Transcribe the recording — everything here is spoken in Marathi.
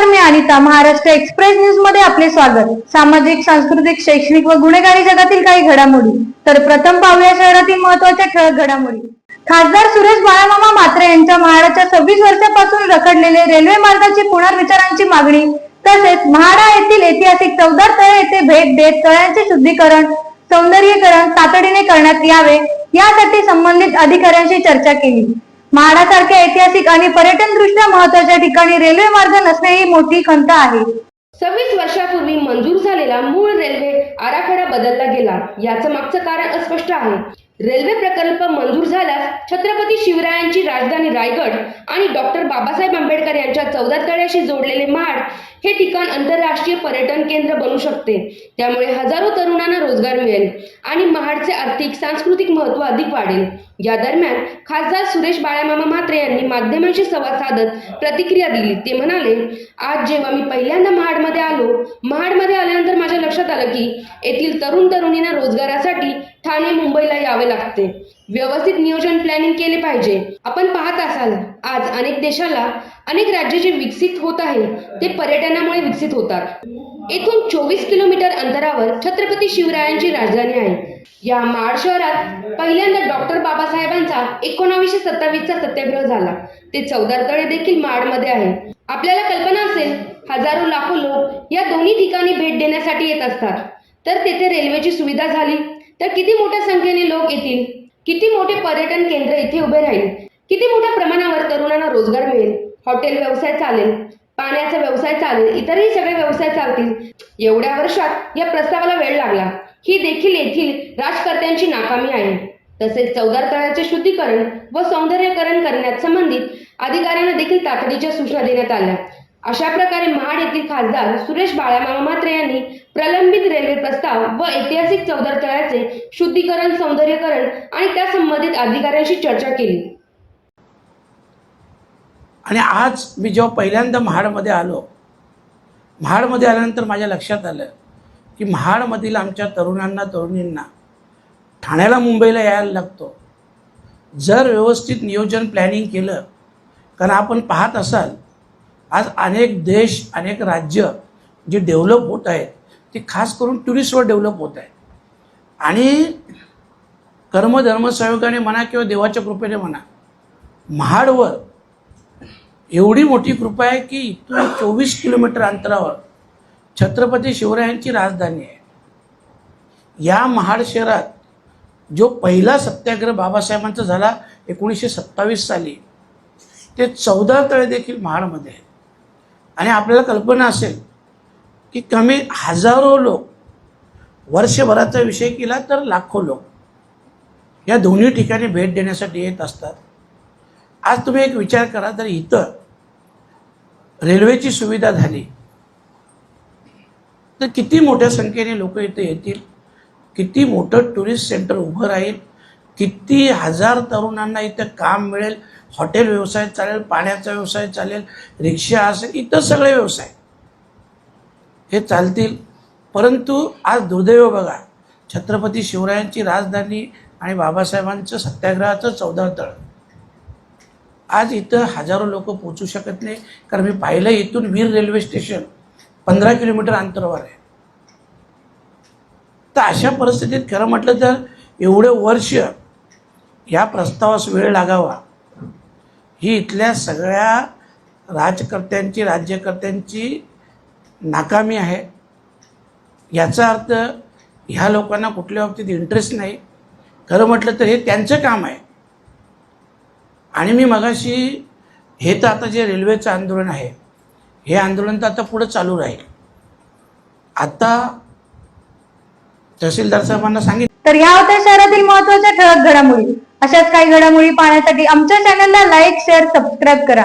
पाहता महाराष्ट्र एक्सप्रेस न्यूजमध्ये आपले स्वागत. सामाजिक सांस्कृतिक शैक्षणिक व गुन्हेगारी जगातील काही घडामोडी. तर प्रथम पाहूया शहरातील महत्त्वाच्या ठळक घडामोडी. खासदार सुरेश बाळामामा मात्रे यांच्या महाडाच्या सव्वीस वर्षापासून रखडलेले रेल्वे मार्गाची पुनर्विचारांची मागणी तसेच महाडा येथील ऐतिहासिक चौदार तळे येथे भेट देत तळ्यांचे शुद्धीकरण सौंदर्यीकरण तातडीने करण्यात यावे यासाठी संबंधित अधिकाऱ्यांशी चर्चा केली. म्हाडासारख्या ऐतिहासिक आणि पर्यटन दृष्ट्या महत्त्वाच्या ठिकाणी रेल्वे मार्ग नसणे ही मोठी खंत आहे. सव्वीस वर्षापूर्वी मंजूर झालेला मूळ रेल्वे आराखडा बदलला गेला. याचं मागचं कारण अस्पष्ट आहे. रेल्वे प्रकल्प मंजूर झाल्यास छत्रपती शिवरायांची राजधानी रायगड आणि डॉक्टर बाबासाहेब आंबेडकर यांच्या चौदा तळ्याशी जोडलेले महाड हे ठिकाण आंतरराष्ट्रीय पर्यटन केंद्र बनू शकते. त्यामुळे हजारो तरुणांना रोजगार मिळेल आणि महाडचे आर्थिक सांस्कृतिक महत्त्व अधिक वाढेल. या दरम्यान खासदार सुरेश बाळामामा म्हात्रे यांनी माध्यमांशी संवाद साधत प्रतिक्रिया दिली. ते म्हणाले आज जेव्हा मी पहिल्यांदा महाडमध्ये आलो महाडमध्ये आल्यानंतर माझ्या लक्षात आलं की येथील तरुण तरुणींना रोजगारासाठी ठाणे मुंबईला यावे लागते. व्यवस्थित नियोजन प्लॅनिंग केले पाहिजे. आपण पाहत असाल आज अनेक देशाला अनेक राज्य जे विकसित होत आहे ते पर्यटनामुळे विकसित होतात. येथून चोवीस किलोमीटर अंतरावर छत्रपती शिवरायांची राजधानी आहे. या महाड शहरात पहिल्यांदा डॉक्टर बाबासाहेबांचा एकोणावीसशे सत्तावीसचा सत्याग्रह झाला. ते चौदार तळे देखील महाडमध्ये आहे. आपल्याला कल्पना असेल हजारो लाखो लोक या दोन्ही ठिकाणी भेट देण्यासाठी येत असतात. तर तेथे रेल्वेची सुविधा झाली. तर किती मोठ्या संख्येने लोक येतील? किती मोठे पर्यटन केंद्र इथे उभे राहील? किती मोठ्या प्रमाणावर तरुणांना रोजगार मिळेल? हॉटेल व्यवसाय चालेल पाण्याचा व्यवसाय चालेल इतरही सगळे व्यवसाय चालतील. एवढ्या वर्षात या प्रस्तावाला वेळ लागला. ही देखील येथील राजकर्त्यांची नाकामी आहे. तसेच चौदार तळ्याचे शुद्धीकरण व सौंदर्यकरण करण्यात संबंधित अधिकाऱ्यांना देखील तातडीच्या सूचना देण्यात आल्या. अशा प्रकारे महाड येथील खासदार सुरेश बाळामामा मात्र यांनी प्रलंबित प्रस्ताव व ऐतिहासिक चौदार तळ्याचे शुद्धीकरण सौंदर्यकरण आणि त्या संबंधित अधिकाऱ्यांशी चर्चा केली. आणि आज मी जेव्हा पहिल्यांदा महाडमध्ये आलो महाडमध्ये आल्यानंतर माझ्या लक्षात आलं की महाडमधील आमच्या तरुणांना तरुणींना ठाण्याला मुंबईला यायला लागतो. जर व्यवस्थित नियोजन प्लॅनिंग केलं कारण आपण पाहत असाल आज अनेक देश अनेक राज्य जे डेव्हलप होत आहेत ती खास करून टुरिस्टवर डेव्हलप होत आहे. आणि कर्मधर्मसहयोगाने म्हणा किंवा देवाच्या कृपेने म्हणा महाडवर एवढी मोठी कृपा आहे की इथून चोवीस किलोमीटर अंतरावर छत्रपती शिवरायांची राजधानी आहे. या महाड शहरात जो पहिला सत्याग्रह बाबासाहेबांचा झाला एकोणीसशे सत्तावीस साली ते चौदा तळे देखील महाडमध्ये आहेत. आणि आपल्याला कल्पना असेल की कमी हजारो लोक वर्षभराचा विषय केला तर लाखो लोक या दोन्ही ठिकाणी भेट देण्यासाठी येत असतात. आज तुम्ही एक विचार करा तर इथं रेल्वेची सुविधा झाली तर किती मोठ्या संख्येने लोक इथे येतील? किती मोठं टुरिस्ट सेंटर उभं राहील? किती हजार तरुणांना इथं काम मिळेल? हॉटेल व्यवसाय चालेल पाण्याचा व्यवसाय चालेल रिक्षा असेल इतर सगळे व्यवसाय. हे चालतील. परंतु आज दुर्दैव बघा. छत्रपती शिवरायांची राजधानी आणि बाबासाहेबांचं सत्याग्रहाचं चौदा तळ. आज इथं हजारो लोक पोचू शकत नाही. कारण मी पाहिलं इथून वीर रेल्वे स्टेशन पंधरा किलोमीटर अंतरावर आहे. तर अशा परिस्थितीत खरं म्हटलं तर एवढं वर्ष या प्रस्तावास वेळ लागावा. ही इथल्या सगळ्या राजकर्त्यांची राज्यकर्त्यांची नाकामी आहे. याचा अर्थ ह्या लोकांना कुठल्या बाबतीत इंटरेस्ट नाही. खरं म्हटलं तर हे त्यांचं काम आहे. आणि मी मगाशी हे तर आता जे रेल्वेचं आंदोलन आहे हे आंदोलन तर आता पुढं चालू राहील. आता तहसीलदार साहेबांना सांगितलं तर ह्या होत्या शहरातील महत्त्वाच्या ठळक घडामोडी. अशाच काही घडामोडी पाहण्यासाठी आमच्या चॅनलला लाईक शेअर सबस्क्राईब करा.